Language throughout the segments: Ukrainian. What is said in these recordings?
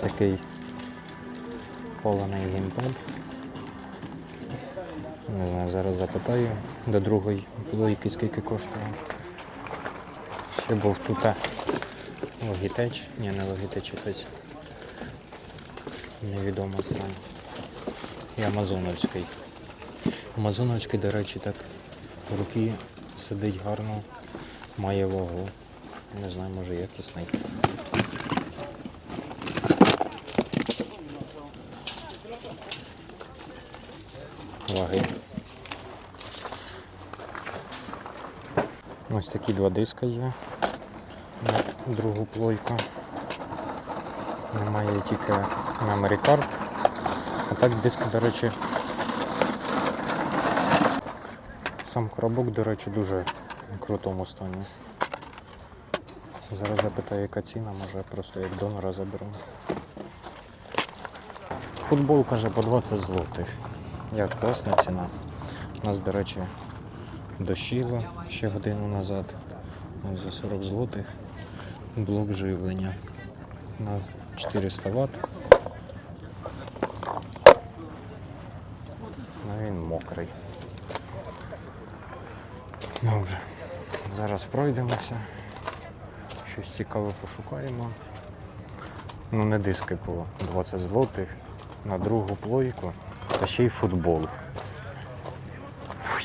Такий кований геймпад. Не знаю, зараз запитаю до другої плойки скільки коштує. Ще був тут Logitech, ні, не Logitech якийсь. Невідомо стан. І Амазоновський. Амазоновський, до речі, так в руки сидить гарно, має вагу. Не знаю, може якісний. Ваги. Ось такі два диска є на другу плойку. Немає тільки memory card. А так диск, до речі, сам коробок, до речі, дуже в крутому стані. Зараз запитаю, яка ціна, може просто як донора заберу. Футбол каже по 20 злотих. Як класна ціна. У нас, до речі, дощило ще годину назад. Ось За 40 злотих блок живлення на 400 Вт. Ну він мокрий. Добре. Зараз пройдемося. Щось цікаве пошукаємо. Ну не диски по 20 злотих на другу плойку та ще й футбол.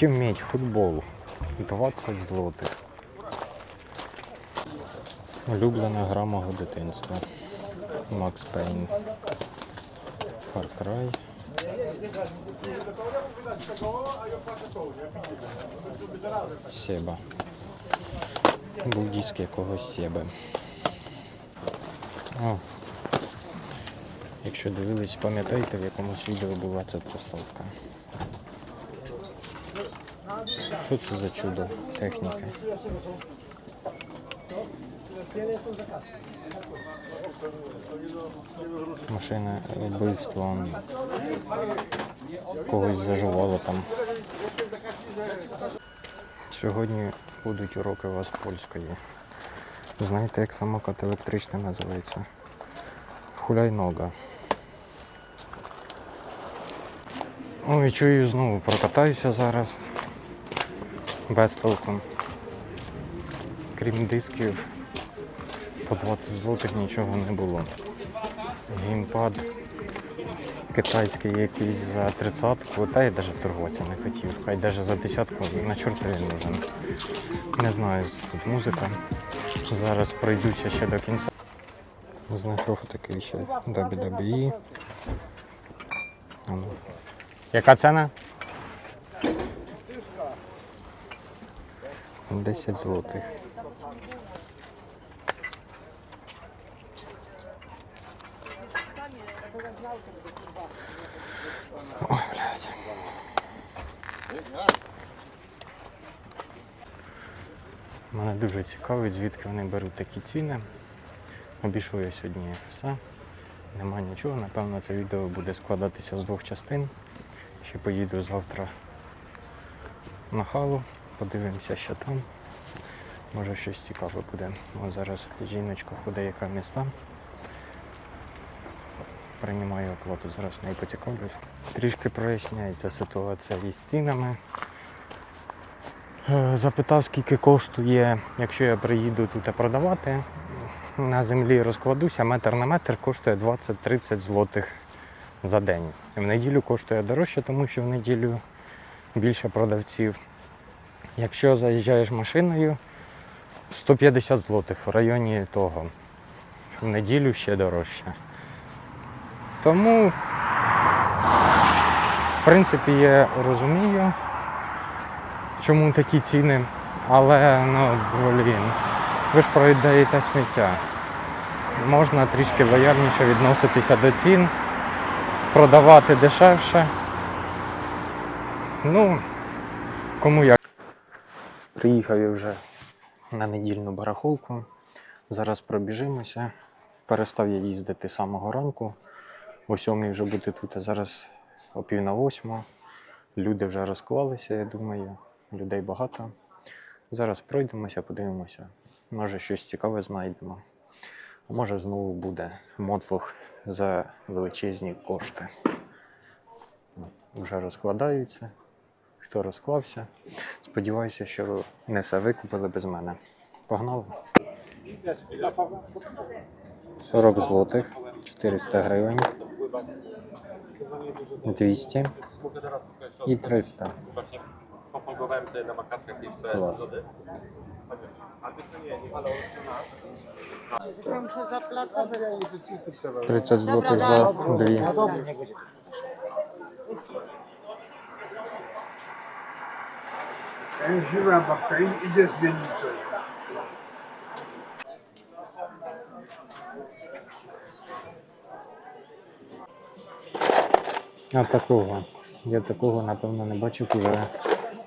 Вміть футбол. 20 злотих. Улюблена гра мого дитинства. Макс Пейн. Far Cry. Себа. Був диск якогось Себи. О. Якщо дивились, пам'ятаєте, в якомусь відео була ця приставка. Що це за чудо техніки? Машина вбивства когось зажувало там. Сьогодні будуть уроки у вас польської. Знаєте, як самокат електричний називається? Хуляйнога. Ой, чую знову прокатаюся зараз. Без толку. Крім дисків, по 20 злотих нічого не було. Геймпад китайський якийсь за 30-ку, та я навіть торгуватися не хотів. Хай навіть за десятку на чорта він нужен. Не знаю, тут музика. Зараз пройдуся ще до кінця. Знайшов такий ще WWE. Яка ціна? 10 злотих. Мене дуже цікавить, звідки вони беруть такі ціни. Обійшов я сьогодні все. Нема нічого. Напевно, це відео буде складатися з двох частин. Ще поїду завтра на халу, подивимося, що там. Може щось цікаве буде. Ось зараз жіночка ходить, яка міста. Приймаю оплату, зараз в неї поцікавлюсь. Трішки проясняється ситуація із цінами. Е, Запитав, скільки коштує, якщо я приїду тут продавати. На землі розкладуся, метр на метр коштує 20-30 злотих за день. В неділю коштує дорожче, тому що в неділю більше продавців. Якщо заїжджаєш машиною, 150 злотих в районі того. В неділю ще дорожче. Тому, в принципі, я розумію, чому такі ціни, але ну, блін, ви ж продаєте сміття. Можна трішки лояльніше відноситися до цін, продавати дешевше. Ну, кому як. Приїхав я вже на недільну барахолку. Зараз пробіжимося. Перестав я їздити з самого ранку. О сьомій вже бути тут, а зараз о пів на восьму. Люди вже розклалися, я думаю. Людей багато. Зараз пройдемося, подивимося. Може щось цікаве знайдемо. Може знову буде мотлох за величезні кошти. Вже розкладаються. Хто розклався. Сподіваюся, що не все викупили без мене. Погнали. 40 zł, 400 гривень, 200 i 300. Właśnie popolgowałem tutaj na wakacjach jeszcze Klas. lody. A ty to nie, nie ale Tam się zaplaca. 30 zł za дві. En żywa babka i. А такого. Я такого, напевно, не уже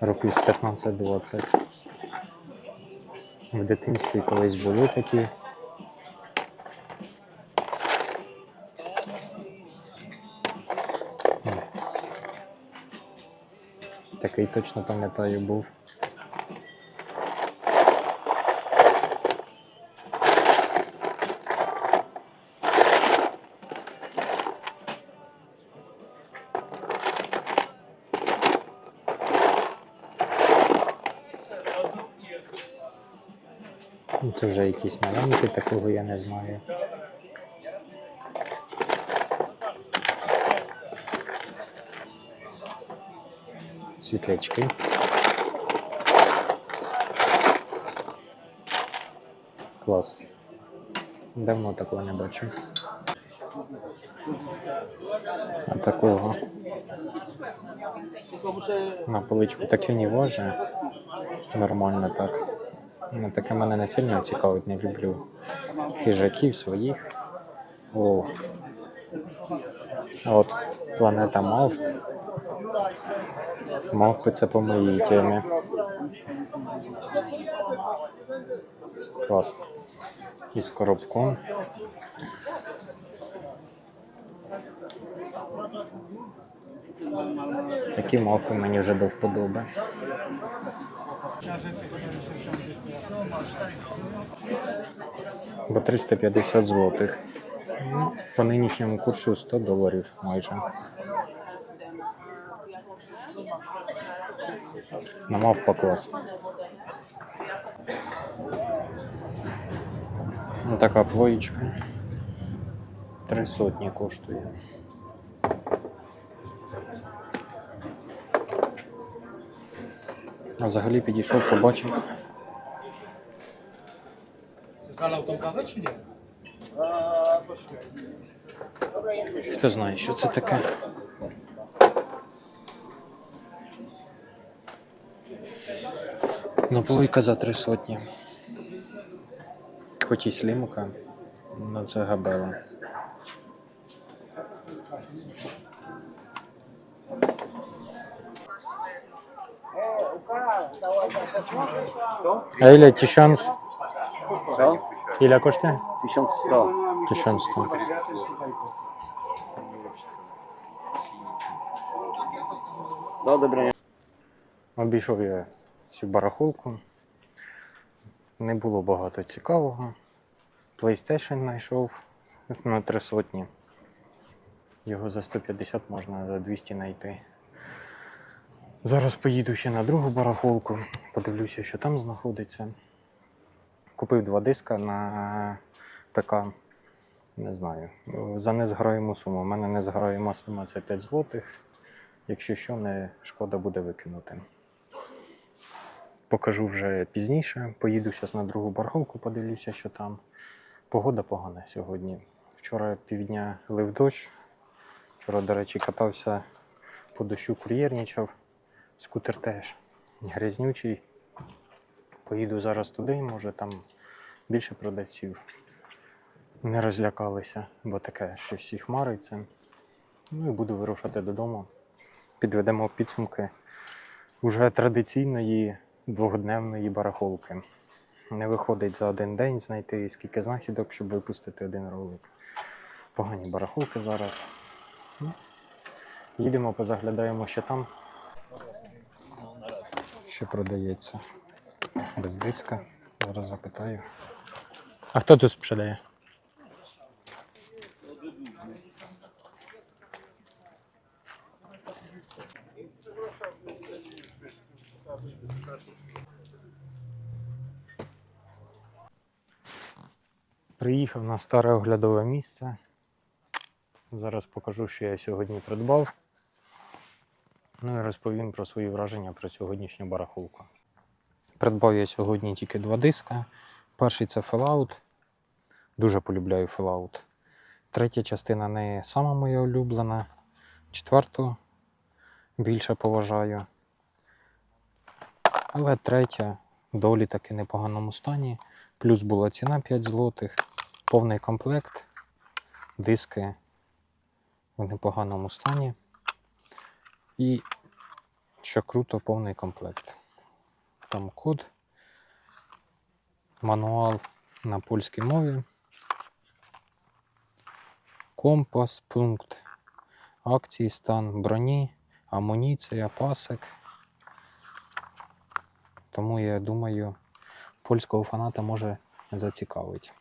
років з 15-20. В дитинстві колись були такі. Такий точно пам'ятаю був. Це вже якісь маленькі, такого я не знаю. Світлячки. Клас. Давно такого не бачив. А такого. На поличку таке не воже. Нормально так. Ну, таке мене не сильно цікавить, не люблю хижаків своїх. О. От планета мавп. Мавпи це по моїй темі. Клас. І з коробком. Такі мавпи мені вже до вподоби. Бо 350 злотих. По нинішньому курсу 100 доларів майже. На мавпа клас. Ну, така плоєчка. Три сотні коштує. А взагалі підійшов, побачив. Tą kawę, czy nie? Хто знає, що це таке? Ну, плойка за три сотні. Хоч і слімка, але це габела. А ile tysiąc? Ile kosztuje? 1100. 1100. Do odebrania. Обійшов я цю барахолку. Не було багато цікавого. PlayStation знайшов на три сотні. Його за 150 можна за 200 знайти. Зараз поїду ще на другу барахолку, подивлюся, що там знаходиться. Купив два диска на ПК. Не знаю. За незграєму суму. У мене незграєма сума це 5 злотих. Якщо що, не шкода буде викинути. Покажу вже пізніше. Поїду зараз на другу барахолку, подивлюся, що там. Погода погана сьогодні. Вчора півдня лив дощ. Вчора, до речі, катався по дощу, кур'єрничав. Скутер теж грязнючий. Поїду зараз туди, може там більше продавців. Не розлякалися, бо таке щось і хмариться. Ну і буду вирушати додому. Підведемо підсумки уже традиційної двогодневної барахолки. Не виходить за один день знайти скільки знахідок, щоб випустити один ролик. Погані барахолки зараз. Ну, Їдемо, позаглядаємо, що там. Що продається без диска. Зараз запитаю. А хто тут продає? Приїхав на старе оглядове місце. Зараз покажу, що я сьогодні придбав. Ну і розповім про свої враження про сьогоднішню барахолку. Придбав я сьогодні тільки два диска. Перший це Fallout. Дуже полюбляю Fallout. Третя частина не сама моя улюблена. Четверту більше поважаю. Але третя доволі таки непоганому стані. Плюс була ціна 5 злотих, повний комплект, диски в непоганому стані. І, що круто, повний комплект. Там код, мануал на польській мові, компас, пункт акції, стан броні, амуніція, пасик. Тому я думаю, польського фаната може зацікавить.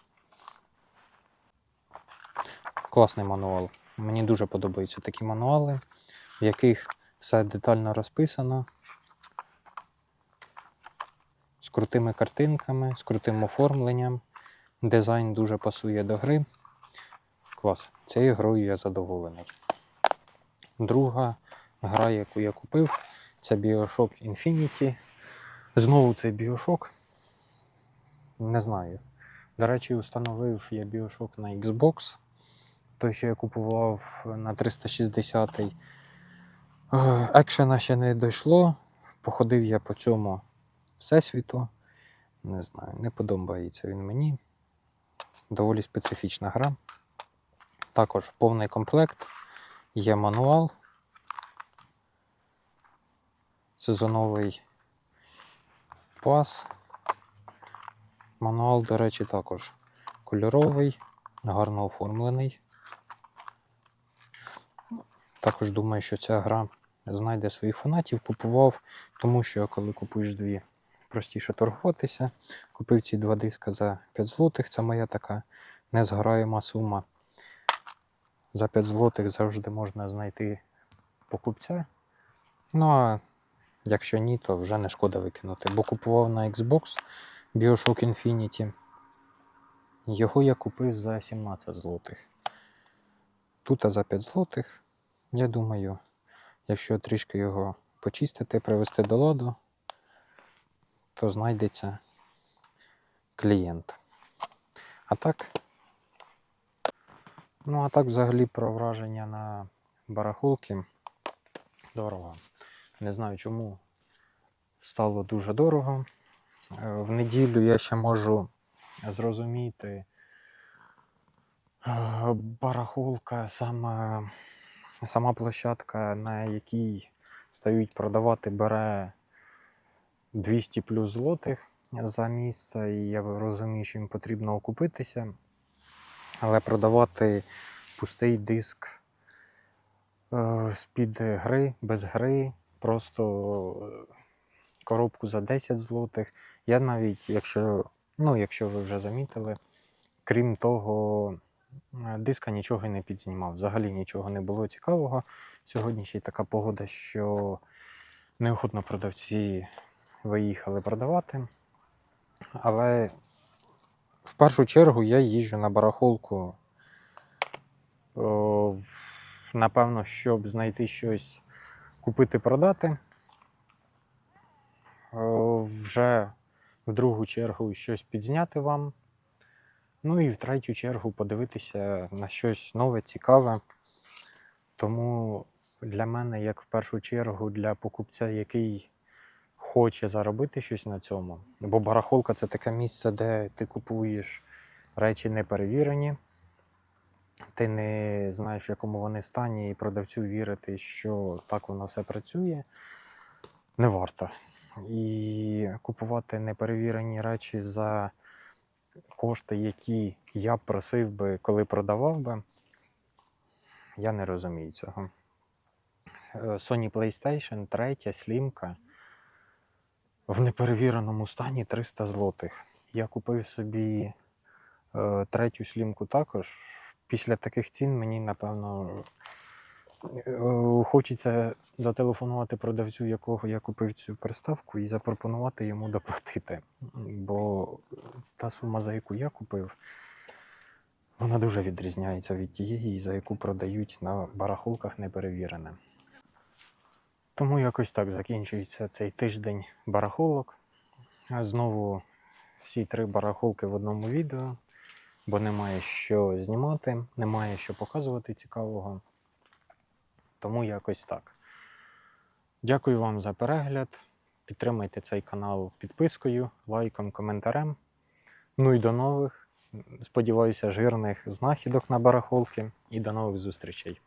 Класний мануал. Мені дуже подобаються такі мануали, в яких все детально розписано. З крутими картинками, з крутим оформленням. Дизайн дуже пасує до гри. Клас. Цією грою я задоволений. Друга гра, яку я купив, це Bioshock Infinity. Знову цей Bioshock. Не знаю. До речі, установив я Bioshock на Xbox. Той, що я купував на 360 Е, Екшена ще не дійшло. Походив я по цьому всесвіту. Не знаю, не подобається він мені. Доволі специфічна гра. Також повний комплект. Є мануал. Сезоновий пас. Мануал, до речі, також кольоровий, гарно оформлений. Також думаю, що ця гра знайде своїх фанатів. Купував, тому що коли купуєш дві, простіше торгуватися. Купив ці два диска за 5 злотих. Це моя така незгораєма сума. За 5 злотих завжди можна знайти покупця. Ну а якщо ні, то вже не шкода викинути. Бо купував на Xbox Bioshock Infinity. Його я купив за 17 злотих. Тут за 5 злотих. Я думаю, якщо трішки його почистити, привести до ладу, то знайдеться клієнт. А так. Ну, а так, взагалі, про враження на барахолки дорого. Не знаю чому стало дуже дорого. Е, В неділю я ще можу зрозуміти е, барахолка, сама, сама площадка, на якій стають продавати, бере 200 плюс злотих за місце, і я розумію, що їм потрібно окупитися. Але продавати пустий диск е, з-під гри, без гри, просто е, коробку за 10 злотих. Я навіть, якщо, ну, якщо ви вже замітили, крім того, е, диска нічого не підзнімав. Взагалі нічого не було цікавого. Сьогодні ще й така погода, що неохотно продавці виїхали продавати. Але в першу чергу я їжджу на барахолку. Напевно, щоб знайти щось купити, продати. Вже в другу чергу щось підзняти вам. Ну і в третю чергу подивитися на щось нове, цікаве. Тому для мене, як в першу чергу, для покупця, який хоче заробити щось на цьому. Бо барахолка це таке місце, де ти купуєш речі неперевірені, ти не знаєш, в якому вони стані, і продавцю вірити, що так воно все працює, не варто. І купувати неперевірені речі за кошти, які я просив би, коли продавав би, я не розумію цього. Е, Sony PlayStation, третя слімка в неперевіреному стані 300 злотих. Я купив собі е, третю слімку також. Після таких цін мені, напевно, е, хочеться зателефонувати продавцю, якого я купив цю приставку, і запропонувати йому доплатити. Бо та сума, за яку я купив, Вона дуже відрізняється від тієї, за яку продають на барахолках неперевірене. Тому якось так закінчується цей тиждень барахолок. Знову всі три барахолки в одному відео, бо немає що знімати, немає що показувати цікавого. Тому якось так. Дякую вам за перегляд. Підтримайте цей канал підпискою, лайком, коментарем. Ну і до нових, сподіваюся, жирних знахідок на барахолки. І до нових зустрічей.